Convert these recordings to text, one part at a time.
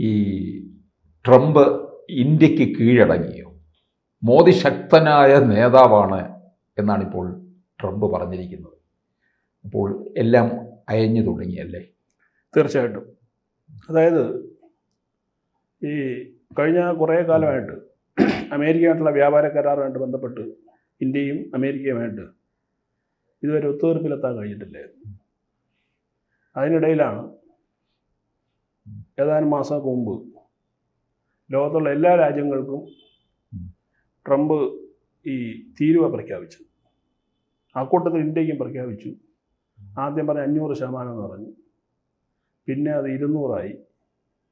ഈ ട്രംപ് ഇന്ത്യയ്ക്ക് കീഴടങ്ങിയോ? മോദി ശക്തനായ നേതാവാണ് എന്നാണ് ഇപ്പോൾ ട്രംപ് പറഞ്ഞിരിക്കുന്നത്. അപ്പോൾ എല്ലാം അയഞ്ഞു തുടങ്ങിയല്ലേ? തീർച്ചയായിട്ടും. അതായത് ഈ കഴിഞ്ഞ കുറേ കാലമായിട്ട് അമേരിക്കയായിട്ടുള്ള വ്യാപാര കരാറുമായിട്ട് ബന്ധപ്പെട്ട് ഇന്ത്യയും അമേരിക്കയുമായിട്ട് ഇതുവരെ ഒത്തുതീർപ്പിലെത്താൻ കഴിഞ്ഞിട്ടില്ലായിരുന്നു. അതിനിടയിലാണ് ഏതാനും മാസങ്ങൾക്ക് മുമ്പ് ലോകത്തുള്ള എല്ലാ രാജ്യങ്ങൾക്കും ട്രംപ് ഈ തീരുവ പ്രഖ്യാപിച്ചു. ആ കൂട്ടത്തിൽ ഇന്ത്യക്കും പ്രഖ്യാപിച്ചു. ആദ്യം പറഞ്ഞ അഞ്ഞൂറ് ശതമാനം എന്ന് പറഞ്ഞു. പിന്നെ അത് ഇരുന്നൂറായി.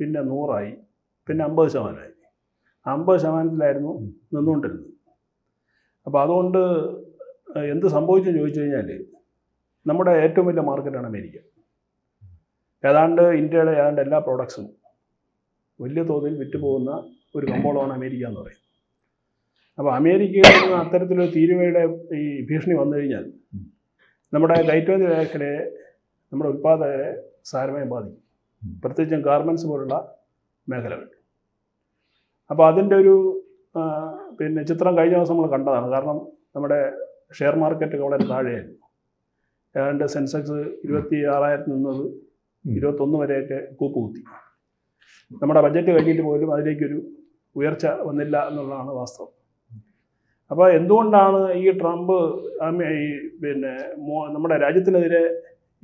പിന്നെ നൂറായി. പിന്നെ അമ്പത് ശതമാനമായി. അമ്പത് ശതമാനത്തിലായിരുന്നു നിന്നുകൊണ്ടിരുന്നത്. അപ്പോൾ അതുകൊണ്ട് എന്ത് സംഭവിച്ചെന്ന് ചോദിച്ചു കഴിഞ്ഞാൽ നമ്മുടെ ഏറ്റവും വലിയ മാർക്കറ്റാണ് അമേരിക്ക. ഏതാണ്ട് ഇന്ത്യയുടെ ഏതാണ്ട് എല്ലാ പ്രോഡക്ട്സും വലിയ തോതിൽ വിറ്റുപോകുന്ന ഒരു കമ്പോളമാണ് അമേരിക്ക എന്ന് പറയുന്നത്. അപ്പോൾ അമേരിക്കയിൽ നിന്ന് അത്തരത്തിലൊരു തീരുവയുടെ ഈ ഭീഷണി വന്നു കഴിഞ്ഞാൽ നമ്മുടെ കയറ്റുമതി മേഖലയെ നമ്മുടെ ഉൽപ്പാദകരെ സാരമായി ബാധിക്കും. പ്രത്യേകിച്ചും ഗാർമെന്റ്സ് പോലുള്ള മേഖലകൾ. അപ്പോൾ അതിന്റെ ഒരു പിന്നെ ചിത്രം കഴിഞ്ഞ ദിവസം നമ്മൾ കണ്ടതാണ്. കാരണം നമ്മുടെ ഷെയർ മാർക്കറ്റ് വളരെ താഴെയായിരുന്നു. ഏതാണ്ട് സെൻസെക്സ് ഇരുപത്തി ആറായിരത്തി നിന്നത് ഇരുപത്തൊന്ന് വരെയൊക്കെ കൂപ്പ് കുത്തി. നമ്മുടെ ബഡ്ജറ്റ് കഴിഞ്ഞിട്ട് പോലും അതിലേക്കൊരു ഉയർച്ച വന്നില്ല എന്നുള്ളതാണ് വാസ്തവം. അപ്പോൾ എന്തുകൊണ്ടാണ് ഈ ട്രംപ് ഈ പിന്നെ നമ്മുടെ രാജ്യത്തിനെതിരെ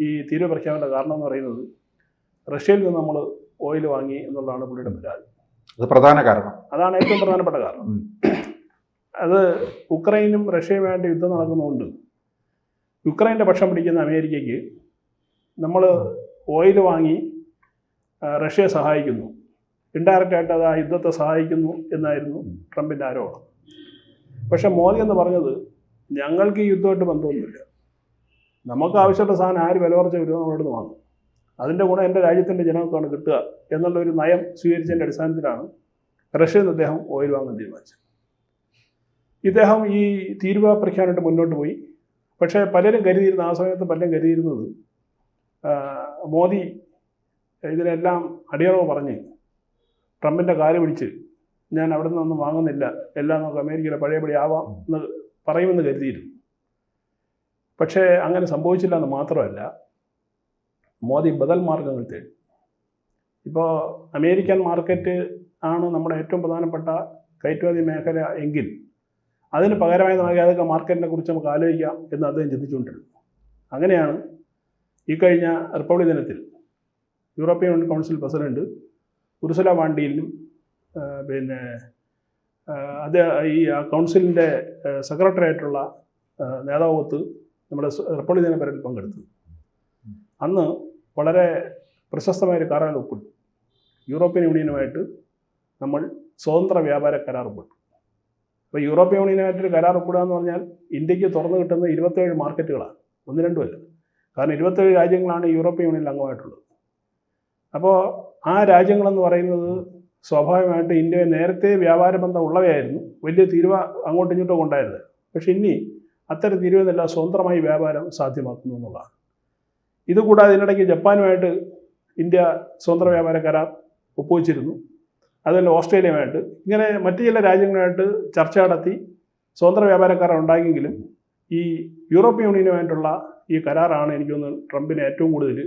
ഈ തീരുവ പ്രഖ്യാപനയുടെ കാരണം എന്ന് പറയുന്നത് റഷ്യയിൽ നിന്ന് നമ്മൾ ഓയിൽ വാങ്ങി എന്നുള്ളതാണ് പുള്ളിയുടെ പരാതി. അത് പ്രധാന കാരണം. അതാണ് ഏറ്റവും പ്രധാനപ്പെട്ട കാരണം. അത് ഉക്രൈനും റഷ്യയുമായിട്ട് യുദ്ധം നടക്കുന്നതുകൊണ്ട് യുക്രൈന്റെ പക്ഷം പിടിക്കുന്ന അമേരിക്കയ്ക്ക് നമ്മൾ ഓയിൽ വാങ്ങി റഷ്യയെ സഹായിക്കുന്നു. ഇൻഡയറക്റ്റായിട്ട് അത് ആ യുദ്ധത്തെ സഹായിക്കുന്നു എന്നായിരുന്നു ട്രംപിന്റെ ആരോപണം. പക്ഷേ മോദി എന്ന് പറഞ്ഞത് ഞങ്ങൾക്ക് ഈ യുദ്ധമായിട്ട് ബന്ധമൊന്നുമില്ല. നമുക്ക് ആവശ്യമുള്ള സാധനം ആര് വില കുറച്ച് വരുമോ നമ്മളോട് വാങ്ങും. അതിന്റെ ഗുണം എന്റെ രാജ്യത്തിന്റെ ജനങ്ങൾക്കാണ് കിട്ടുക എന്നുള്ള ഒരു നയം സ്വീകരിച്ചതിന്റെ അടിസ്ഥാനത്തിലാണ് റഷ്യയിൽ നിന്ന് അദ്ദേഹം ഓയിൽ വാങ്ങാൻ തീരുമാനിച്ചത്. ഇദ്ദേഹം ഈ തീരുവ പ്രഖ്യാപനമായിട്ട് മുന്നോട്ട് പോയി. പക്ഷേ പലരും കരുതിയിരുന്ന ആ സമയത്ത് പലരും കരുതിയിരുന്നത് മോദി ഇതിനെല്ലാം അടിയറവ് പറഞ്ഞ് ട്രംപിന്റെ കാര്യം പിടിച്ച് ഞാൻ അവിടെ നിന്നൊന്നും വാങ്ങുന്നില്ല എല്ലാം നമുക്ക് അമേരിക്കയിലെ പഴയപടി ആവാം എന്ന് പറയുമെന്ന് കരുതിയിരുന്നു. പക്ഷേ അങ്ങനെ സംഭവിച്ചില്ല എന്ന് മാത്രമല്ല മോദി ബദൽ മാർഗങ്ങൾ തേടി. ഇപ്പോൾ അമേരിക്കൻ മാർക്കറ്റ് ആണ് നമ്മുടെ ഏറ്റവും പ്രധാനപ്പെട്ട കയറ്റുമതി മേഖല എങ്കിൽ അതിന് പകരമായി നമുക്ക് ഏതൊക്കെ മാർക്കറ്റിനെ കുറിച്ച് നമുക്ക് ആലോചിക്കാം എന്ന് അദ്ദേഹം ചിന്തിച്ചുകൊണ്ടിരുന്നു. അങ്ങനെയാണ് ഈ കഴിഞ്ഞ റിപ്പബ്ലിക് ദിനത്തിൽ European union council president Ursula വാണ്ടിയിലും പിന്നെ അത് ഈ കൗൺസിലിന്റെ സെക്രട്ടറി ആയിട്ടുള്ള നേതാവത്ത് നമ്മുടെ റിപ്പബ്ലിക് ദിന പരേഡിൽ പങ്കെടുത്തു. അന്ന് വളരെ പ്രശസ്തമായൊരു കരാർ ഒപ്പിട്ടു യൂറോപ്യൻ യൂണിയനുമായിട്ട് നമ്മൾ സ്വതന്ത്ര വ്യാപാര കരാർ ഒപ്പിട്ടു അപ്പോൾ യൂറോപ്യൻ യൂണിയനുമായിട്ടൊരു കരാർ ഒപ്പിടുക എന്ന് പറഞ്ഞാൽ ഇന്ത്യയ്ക്ക് തുറന്നു കിട്ടുന്ന ഇരുപത്തേഴ് മാർക്കറ്റുകളാണ്. ഒന്ന് രണ്ടുമല്ല. കാരണം ഇരുപത്തേഴ് രാജ്യങ്ങളാണ് യൂറോപ്യൻ യൂണിയനിൽ അംഗമായിട്ടുള്ളത്. അപ്പോൾ ആ രാജ്യങ്ങളെന്ന് പറയുന്നത് സ്വാഭാവികമായിട്ട് ഇന്ത്യ നേരത്തെ വ്യാപാര ബന്ധം ഉള്ളവയായിരുന്നു. വലിയ തീരുവ അങ്ങോട്ടും ഇങ്ങോട്ടും ഉണ്ടായിരുന്നത്. പക്ഷെ ഇനി അത്തരം തീരുവെന്നല്ല സ്വതന്ത്രമായി വ്യാപാരം സാധ്യമാക്കുന്നു എന്നുള്ളതാണ്. ഇതുകൂടാതെ ഇതിനിടയ്ക്ക് ജപ്പാനുമായിട്ട് ഇന്ത്യ സ്വതന്ത്ര വ്യാപാര കരാർ ഒപ്പുവെച്ചിരുന്നു. അതുപോലെ ഓസ്ട്രേലിയയുമായിട്ട്. ഇങ്ങനെ മറ്റു ചില രാജ്യങ്ങളുമായിട്ട് ചർച്ച നടത്തി സ്വതന്ത്ര വ്യാപാര കരാർ ഉണ്ടായെങ്കിലും ഈ യൂറോപ്യൻ യൂണിയനുമായിട്ടുള്ള ഈ കരാറാണ് എനിക്കൊന്ന് ട്രംപിനെ ഏറ്റവും കൂടുതൽ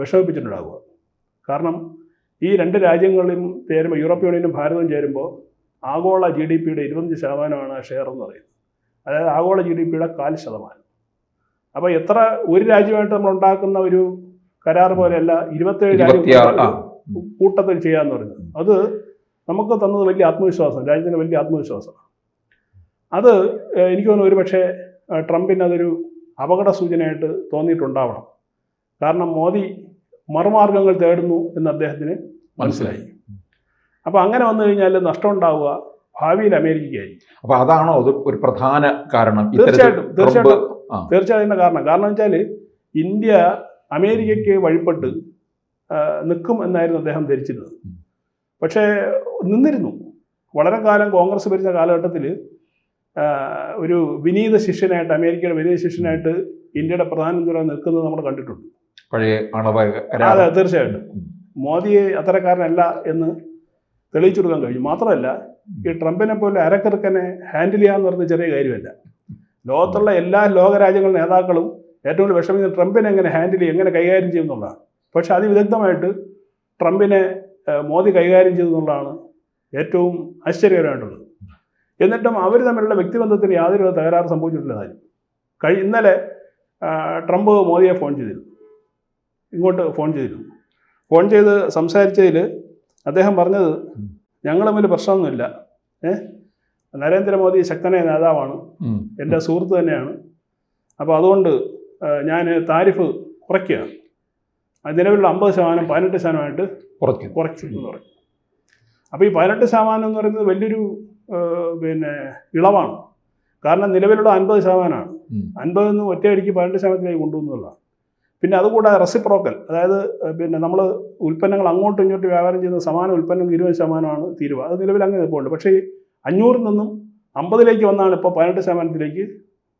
വിഷമിപ്പിച്ചിട്ടുണ്ടാകുക വിഷമിപ്പിച്ചിട്ടുണ്ടാവുക. കാരണം ഈ രണ്ട് രാജ്യങ്ങളും ചേരുമ്പോൾ യൂറോപ്യൻ യൂണിയനും ഭാരതവും ചേരുമ്പോൾ ആഗോള ജി ഡി പിയുടെ ഇരുപത്തഞ്ച് ശതമാനമാണ് ഷെയർ എന്ന് പറയുന്നത്. അതായത് ആഗോള ജി ഡി പിയുടെ കാൽ ശതമാനം. അപ്പോൾ എത്ര ഒരു രാജ്യമായിട്ട് നമ്മൾ ഉണ്ടാക്കുന്ന ഒരു കരാർ പോലെയല്ല ഇരുപത്തേഴ് രാജ്യം കൂട്ടത്തിൽ ചെയ്യാന്ന് പറയുന്നത്. അത് നമുക്ക് തന്നത് വലിയ ആത്മവിശ്വാസം രാജ്യത്തിന് വലിയ ആത്മവിശ്വാസമാണ്. അത് എനിക്ക് തോന്നുന്നു ഒരു പക്ഷേ ഏഹ്, ട്രംപിന് അതൊരു അപകട സൂചനയായിട്ട് തോന്നിയിട്ടുണ്ടാവണം. കാരണം മോദി മറുമാർഗങ്ങൾ തേടുന്നു എന്ന് അദ്ദേഹത്തിന് മനസ്സിലായി. അപ്പോൾ അങ്ങനെ വന്നു കഴിഞ്ഞാൽ നഷ്ടം ഉണ്ടാവുക ഭാവിയിൽ അമേരിക്കയ്ക്കായിരിക്കും. അപ്പോൾ അതാണോ അത് ഒരു പ്രധാന കാരണം? തീർച്ചയായിട്ടും, തീർച്ചയായിട്ടും തീർച്ചയായിട്ടും. കാരണം. കാരണം വെച്ചാൽ ഇന്ത്യ അമേരിക്കയ്ക്ക് വഴിപ്പെട്ട് നിൽക്കും എന്നായിരുന്നു അദ്ദേഹം ധരിച്ചിരുന്നത്. പക്ഷേ നിന്നിരുന്നു. വളരെ കാലം കോൺഗ്രസ് ഭരിച്ച കാലഘട്ടത്തിൽ ഒരു വിനീത ശിഷ്യനായിട്ട് അമേരിക്കയുടെ വിനീത ശിഷ്യനായിട്ട് ഇന്ത്യയുടെ പ്രധാനമന്ത്രി നിൽക്കുന്നത് നമ്മൾ കണ്ടിട്ടുണ്ട്. പഴയ ആണവ അതെ തീർച്ചയായിട്ടും. മോദിയെ അത്തരക്കാരനല്ല എന്ന് തെളിയിച്ചു കൊടുക്കാൻ കഴിഞ്ഞു. മാത്രമല്ല ഈ ട്രംപിനെ പോലെ അരക്കിറക്കനെ ഹാൻഡിൽ ചെയ്യാന്ന് പറഞ്ഞ ചെറിയ കാര്യമല്ല. ലോകത്തുള്ള എല്ലാ ലോകരാജ്യങ്ങളുടെ നേതാക്കളും ഏറ്റവും കൂടുതൽ വിഷമിക്കുന്ന ട്രംപിനെ എങ്ങനെ ഹാൻഡിൽ ചെയ്യും എങ്ങനെ കൈകാര്യം ചെയ്യും എന്നുള്ളതാണ്. പക്ഷെ അതിവിദഗ്ധമായിട്ട് ട്രംപിനെ മോദി കൈകാര്യം ചെയ്തു എന്നുള്ളതാണ് ഏറ്റവും ആശ്ചര്യകരമായിട്ടുള്ളത്. എന്നിട്ടും അവർ തമ്മിലുള്ള വ്യക്തിബന്ധത്തിന് യാതൊരു തകരാറ് സംഭവിച്ചിട്ടില്ല കഴി ഇന്നലെ ട്രംപ് മോദിയെ ഫോൺ ചെയ്തിരുന്നു. ഇങ്ങോട്ട് ഫോൺ ചെയ്തിരുന്നു. ഫോൺ ചെയ്ത് സംസാരിച്ചതിൽ അദ്ദേഹം പറഞ്ഞത് ഞങ്ങൾ തമ്മിൽ പ്രശ്നമൊന്നുമില്ല. ഏഹ് നരേന്ദ്രമോദി ശക്തനായ നേതാവാണ്. എന്റെ സുഹൃത്ത് തന്നെയാണ്. അപ്പോൾ അതുകൊണ്ട് ഞാൻ താരിഫ് കുറയ്ക്കുക നിലവിലുള്ള അമ്പത് ശതമാനം പതിനെട്ട് ശതമാനമായിട്ട് കുറയ്ക്കും കുറച്ചു എന്ന് പറയും അപ്പോൾ ഈ പതിനെട്ട് ശതമാനം എന്ന് പറയുന്നത് വലിയൊരു പിന്നെ ഇളവാണ്. കാരണം നിലവിലുള്ള അൻപത് ശതമാനമാണ്. അൻപതിൽ നിന്ന് ഒറ്റയടിക്ക് പതിനെട്ട് ശതമാനത്തിലേക്ക് കൊണ്ടുവന്നുള്ളതാണ്. പിന്നെ അതുകൂടാതെ റെസിപ്രോക്കൽ അതായത് പിന്നെ നമ്മൾ ഉൽപ്പന്നങ്ങൾ അങ്ങോട്ടും ഇങ്ങോട്ടും വ്യാപാരം ചെയ്യുന്ന സമാന ഉൽപ്പന്നങ്ങൾ ഇരുപത് ശതമാനമാണ് തീരുവ. അത് നിലവിൽ അങ്ങനെ നിൽപ്പുണ്ട്. പക്ഷേ അഞ്ഞൂറിൽ നിന്നും അമ്പതിലേക്ക് വന്നാണ് ഇപ്പോൾ പതിനെട്ട് ശതമാനത്തിലേക്ക്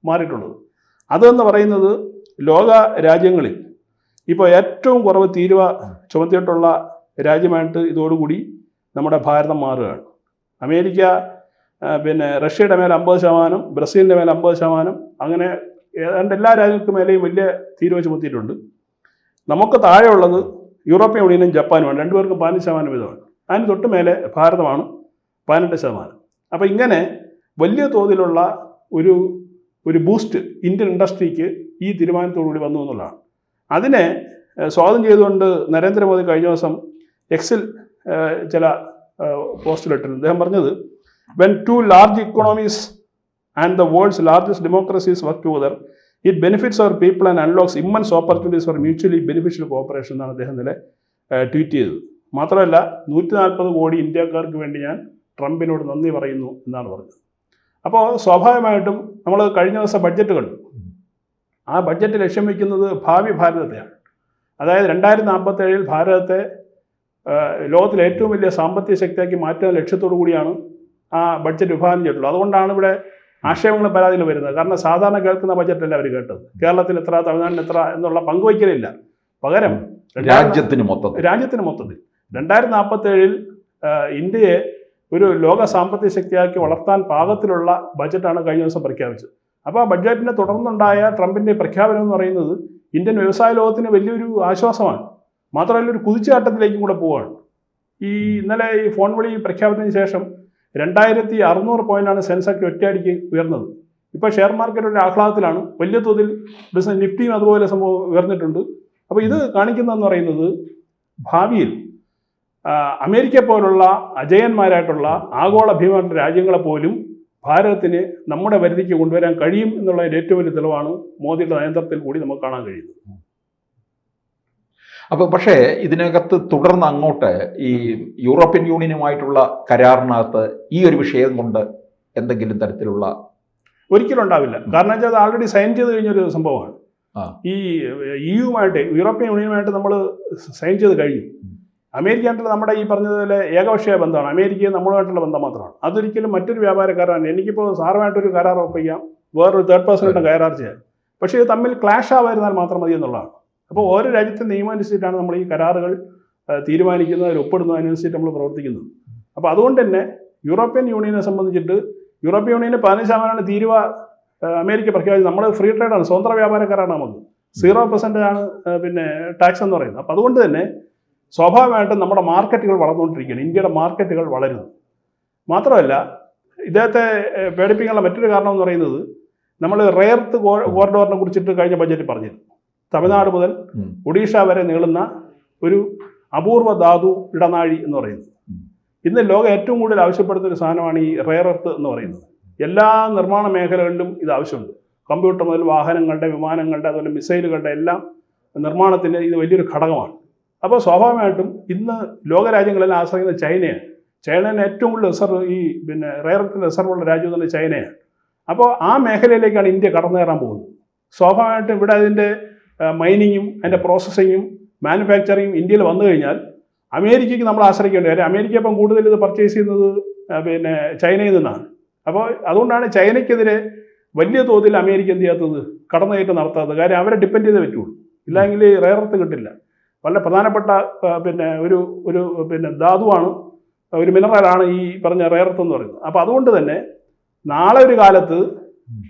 മാറിയിട്ടുള്ളത്. അതെന്ന് പറയുന്നത് ലോക രാജ്യങ്ങളിൽ ഇപ്പോൾ ഏറ്റവും കുറവ് തീരുവ ചുമത്തിയിട്ടുള്ള രാജ്യമായിട്ട് ഇതോടുകൂടി നമ്മുടെ ഭാരതം മാറുകയാണ്. അമേരിക്ക പിന്നെ റഷ്യയുടെ മേലെ അമ്പത് ശതമാനം ബ്രസീലിന്റെ മേലെ അമ്പത് ശതമാനം അങ്ങനെ ഏതാണ്ട് എല്ലാ രാജ്യങ്ങൾക്ക് മേലെയും വലിയ തീരുവ ചുമത്തിയിട്ടുണ്ട് നമുക്ക് താഴെയുള്ളത് യൂറോപ്യൻ യൂണിയനും ജപ്പാനുമാണ്. രണ്ടുപേർക്കും പതിനഞ്ച് ശതമാനം വീതമാണ്. അതിന് തൊട്ട് മേലെ ഭാരതമാണ് പതിനെട്ട് ശതമാനം. അപ്പോൾ ഇങ്ങനെ വലിയ തോതിലുള്ള ഒരു ഒരു ബൂസ്റ്റ് ഇന്ത്യൻ ഇൻഡസ്ട്രിക്ക് ഈ തീരുമാനത്തോടുകൂടി വന്നു എന്നുള്ളതാണ്. അതിനെ സ്വാഗതം ചെയ്തുകൊണ്ട് നരേന്ദ്രമോദി കഴിഞ്ഞ ദിവസം എക്സിൽ ചില പോസ്റ്റിലിട്ടിരുന്നു. അദ്ദേഹം പറഞ്ഞത് when two large economies and the world's largest democracies work together, it benefits our people and unlocks immense opportunities for mutually beneficial cooperation എന്നാണ് അദ്ദേഹം ഇന്നലെ ട്വീറ്റ് ചെയ്തത്. മാത്രമല്ല നൂറ്റി നാൽപ്പത് കോടി ഇന്ത്യക്കാർക്ക് വേണ്ടി ഞാൻ ട്രംപിനോട് നന്ദി പറയുന്നു എന്നാണ് പറഞ്ഞത്. അപ്പോൾ സ്വാഭാവികമായിട്ടും നമ്മൾ കഴിഞ്ഞ ദിവസം ബഡ്ജറ്റ് കണ്ടു. ആ ബഡ്ജറ്റ് ലക്ഷ്യം വയ്ക്കുന്നത് ഭാവി ഭാരതത്തെയാണ്. അതായത് രണ്ടായിരത്തി നാൽപ്പത്തേഴിൽ ഭാരതത്തെ ലോകത്തിലെ ഏറ്റവും വലിയ സാമ്പത്തിക ശക്തിയാക്കി മാറ്റുന്ന ലക്ഷ്യത്തോടു കൂടിയാണ് ആ ബഡ്ജറ്റ് വിഭാവനം ചെയ്തിട്ടുള്ളൂ അതുകൊണ്ടാണ് ഇവിടെ ആക്ഷേപങ്ങൾ പരാതിയിൽ വരുന്നത്. കാരണം സാധാരണ കേൾക്കുന്ന ബഡ്ജറ്റല്ല അവർ കേട്ടത്. കേരളത്തിൽ എത്ര തമിഴ്നാട്ടിൽ എത്ര എന്നുള്ള പങ്കുവയ്ക്കലില്ല പകരം രാജ്യത്തിന് മൊത്തത്തിൽ. രാജ്യത്തിന് മൊത്തത്തിൽ. രണ്ടായിരത്തി നാൽപ്പത്തേഴിൽ ഇന്ത്യയെ ഒരു ലോക സാമ്പത്തിക ശക്തിയാക്കി വളർത്താൻ പാകത്തിലുള്ള ബജറ്റാണ് കഴിഞ്ഞ ദിവസം പ്രഖ്യാപിച്ചത്. അപ്പോൾ ആ ബഡ്ജറ്റിനെ തുടർന്നുണ്ടായ ട്രംപിന്റെ പ്രഖ്യാപനം എന്ന് പറയുന്നത് ഇന്ത്യൻ വ്യവസായ ലോകത്തിന് വലിയൊരു ആശ്വാസമാണ്. മാത്രമല്ല ഒരു കുതിച്ചുചാട്ടത്തിലേക്കും കൂടെ പോവുകയാണ്. ഈ ഇന്നലെ ഈ ഫോൺ വിളി പ്രഖ്യാപനത്തിന് ശേഷം രണ്ടായിരത്തി അറുന്നൂറ് പോയിന്റാണ് സെൻസെക്സ് ഒറ്റയടിക്ക് ഉയർന്നത്. ഇപ്പോൾ ഷെയർ മാർക്കറ്റ് ഒരു ആഹ്ലാദത്തിലാണ് വലിയ തോതിൽ ബിസിനസ് നിഫ്റ്റിയും അതുപോലെ സംഭവം ഉയർന്നിട്ടുണ്ട്. അപ്പോൾ ഇത് കാണിക്കുന്നതെന്ന് പറയുന്നത് ഭാവിയിൽ അമേരിക്ക പോലുള്ള അജയന്മാരായിട്ടുള്ള ആഗോള ഭീമമായിട്ടുള്ള രാജ്യങ്ങളെ പോലും ഭാരതത്തിന് നമ്മുടെ പരിധിക്ക് കൊണ്ടുവരാൻ കഴിയും എന്നുള്ളതിന്റെ ഏറ്റവും വലിയ തെളിവാണ് മോദിയുടെ നയന്ത്രത്തിൽ കൂടി നമുക്ക് കാണാൻ കഴിയുന്നത്. അപ്പോൾ പക്ഷേ ഇതിനകത്ത് തുടർന്ന് അങ്ങോട്ട് ഈ യൂറോപ്യൻ യൂണിയനുമായിട്ടുള്ള കരാറിനകത്ത് ഈ ഒരു വിഷയം കൊണ്ട് എന്തെങ്കിലും തരത്തിലുള്ള ഒരിക്കലും ഉണ്ടാവില്ല. കാരണം വെച്ചാൽ അത് ആൾറെഡി സൈൻ ചെയ്ത് കഴിഞ്ഞൊരു സംഭവമാണ്. ഈ ഇയുമായിട്ട് യൂറോപ്യൻ യൂണിയനുമായിട്ട് നമ്മൾ സൈൻ ചെയ്ത് കഴിഞ്ഞു. അമേരിക്കയായിട്ടുള്ള നമ്മുടെ ഈ പറഞ്ഞതുപോലെ ഏകപക്ഷീയ ബന്ധമാണ്. അമേരിക്കയും നമ്മളുമായിട്ടുള്ള ബന്ധം മാത്രമാണ്. അതൊരിക്കലും മറ്റൊരു വ്യാപാരക്കാരാണ് എനിക്കിപ്പോൾ സാറുമായിട്ടൊരു കരാർ ഒപ്പിക്കാം വേറൊരു തേർഡ് പേഴ്സണായിട്ട് കരാർ ചെയ്യാം. പക്ഷേ ഇത് തമ്മിൽ ക്ലാഷ് ആവായിരുന്നാൽ മാത്രം മതി എന്നുള്ളതാണ്. അപ്പോൾ ഓരോ രാജ്യത്തെ നിയമം അനുസരിച്ചിട്ടാണ് നമ്മൾ ഈ കരാറുകൾ തീരുമാനിക്കുന്നത് അതിൽ ഒപ്പിടുന്നത് അതിനനുസരിച്ച് നമ്മൾ പ്രവർത്തിക്കുന്നത് അപ്പോൾ അതുകൊണ്ട് തന്നെ യൂറോപ്യൻ യൂണിയനെ സംബന്ധിച്ചിട്ട് യൂറോപ്യൻ യൂണിയന് പതിനഞ്ച് ശതമാനമാണ് തീരുവ അമേരിക്ക പ്രഖ്യാപിച്ചത്. നമ്മൾ ഫ്രീ ട്രേഡാണ് സ്വതന്ത്ര വ്യാപാരക്കാരാണ് നമുക്ക്. സീറോ പെർസെന്റ് ആണ് പിന്നെ ടാക്സ് എന്ന് പറയുന്നത്. അപ്പോൾ അതുകൊണ്ട് തന്നെ സ്വാഭാവികമായിട്ടും നമ്മുടെ മാർക്കറ്റുകൾ വളർന്നുകൊണ്ടിരിക്കുകയാണ്. ഇന്ത്യയുടെ മാർക്കറ്റുകൾ വളരുന്നു. മാത്രമല്ല ഇദ്ദേഹത്തെ പേടിപ്പിക്കാനുള്ള മറ്റൊരു കാരണം എന്ന് പറയുന്നത് നമ്മൾ റെയർത്ത് കോറിഡോറിനെ കുറിച്ചിട്ട് കഴിഞ്ഞ ബജറ്റ് പറഞ്ഞിരുന്നു. തമിഴ്നാട് മുതൽ ഒഡീഷ വരെ നീളുന്ന ഒരു അപൂർവ ധാതു ഇടനാഴി എന്ന് പറയുന്നത്. ഇന്ന് ലോകം ഏറ്റവും കൂടുതൽ ആവശ്യപ്പെടുന്ന ഒരു സാധനമാണ് ഈ റെയർ എർത്ത് എന്ന് പറയുന്നത്. എല്ലാ നിർമ്മാണ മേഖലകളിലും ഇത് ആവശ്യമുണ്ട്. കമ്പ്യൂട്ടർ മുതൽ വാഹനങ്ങളുടെ വിമാനങ്ങളുടെ അതുപോലെ മിസൈലുകളുടെ എല്ലാം നിർമ്മാണത്തിന് ഇത് വലിയൊരു ഘടകമാണ്. അപ്പോൾ സ്വാഭാവികമായിട്ടും ഇന്ന് ലോകരാജ്യങ്ങളെല്ലാം ആശ്രയിക്കുന്ന ചൈനയാണ്. ചൈനയിൽ ഏറ്റവും കൂടുതൽ റിസർവ് ഈ പിന്നെ റെയർ എർത്ത് റിസർവുള്ള രാജ്യം തന്നെ ചൈനയാണ്. അപ്പോൾ ആ മേഖലയിലേക്കാണ് ഇന്ത്യ കടന്നു കയറാൻ പോകുന്നത്. സ്വാഭാവികമായിട്ടും ഇവിടെ അതിന്റെ മൈനിങ്ങും അതിന്റെ പ്രോസസ്സിങ്ങും മാനുഫാക്ചറിങ്ങും ഇന്ത്യയിൽ വന്നു കഴിഞ്ഞാൽ അമേരിക്കയ്ക്ക് നമ്മൾ ആശ്രയിക്കേണ്ടി കാര്യം അമേരിക്ക ഇപ്പം കൂടുതൽ ഇത് പർച്ചേസ് ചെയ്യുന്നത് പിന്നെ ചൈനയിൽ നിന്നാണ്. അപ്പോൾ അതുകൊണ്ടാണ് ചൈനയ്ക്കെതിരെ വലിയ തോതിൽ അമേരിക്ക എന്ത് ചെയ്യാത്തത്? കടന്നുകയറ്റം നടത്താത്തത്. കാര്യം അവരെ ഡിപ്പെൻഡ് ചെയ്തേ പറ്റുള്ളൂ. ഇല്ലെങ്കിൽ റേറത്ത് കിട്ടില്ല. വളരെ പ്രധാനപ്പെട്ട പിന്നെ ഒരു ഒരു പിന്നെ ധാതുവാണ് ഒരു മിനറലാണ് ഈ പറഞ്ഞ റേറത്ത് എന്ന് പറയുന്നത്. അപ്പോൾ അതുകൊണ്ട് തന്നെ നാളെ ഒരു കാലത്ത്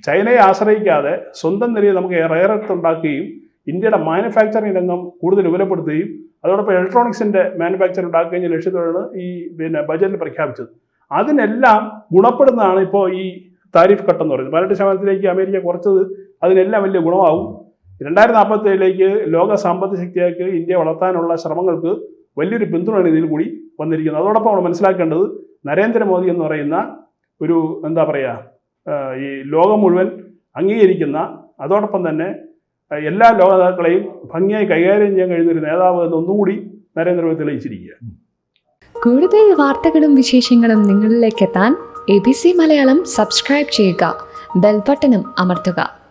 ചൈനയെ ആശ്രയിക്കാതെ സ്വന്തം നിലയിൽ നമുക്ക് റേറത്ത് ഉണ്ടാക്കുകയും ഇന്ത്യയുടെ മാനുഫാക്ചറിംഗ് രംഗം കൂടുതൽ വിപുലപ്പെടുത്തുകയും അതോടൊപ്പം ഇലക്ട്രോണിക്സിന്റെ മാനുഫാക്ചർ ഉണ്ടാക്കുകയും ലക്ഷ്യത്തോടാണ് ഈ പിന്നെ ബജറ്റിൽ പ്രഖ്യാപിച്ചത്. അതിനെല്ലാം ഗുണപ്പെടുന്നതാണ് ഇപ്പോൾ ഈ താരിഫ് ഘട്ടം എന്ന് പറയുന്നത്. പതിനെട്ട് ശതമാനത്തിലേക്ക് അമേരിക്ക കുറച്ചത് അതിനെല്ലാം വലിയ ഗുണമാവും രണ്ടായിരത്തി നാൽപ്പത്തേഴിലേക്ക് ലോക സാമ്പത്തിക ശക്തിയാക്കി ഇന്ത്യ വളർത്താനുള്ള ശ്രമങ്ങൾക്ക് വലിയൊരു പിന്തുണയാണ് ഇതിൽ കൂടി വന്നിരിക്കുന്നത്. അതോടൊപ്പം നമ്മൾ മനസ്സിലാക്കേണ്ടത് നരേന്ദ്രമോദി എന്ന് പറയുന്ന ഒരു എന്താ പറയുക ഈ ലോകം മുഴുവൻ അംഗീകരിക്കുന്ന അതോടൊപ്പം തന്നെ എല്ലാ ലോക നേതാക്കളെയും ഭംഗിയായി കൈകാര്യം ചെയ്യാൻ കഴിയുന്ന ഒരു നേതാവ് എന്ന് ഒന്നുകൂടി നരേന്ദ്രമോദി തെളിയിച്ചിരിക്കുക. കൂടുതൽ വാർത്തകളും വിശേഷങ്ങളും നിങ്ങളിലേക്ക് എത്താൻ A B C Malayalam subscribe ചെയ്യുക. ബെൽബട്ടനും അമർത്തുക.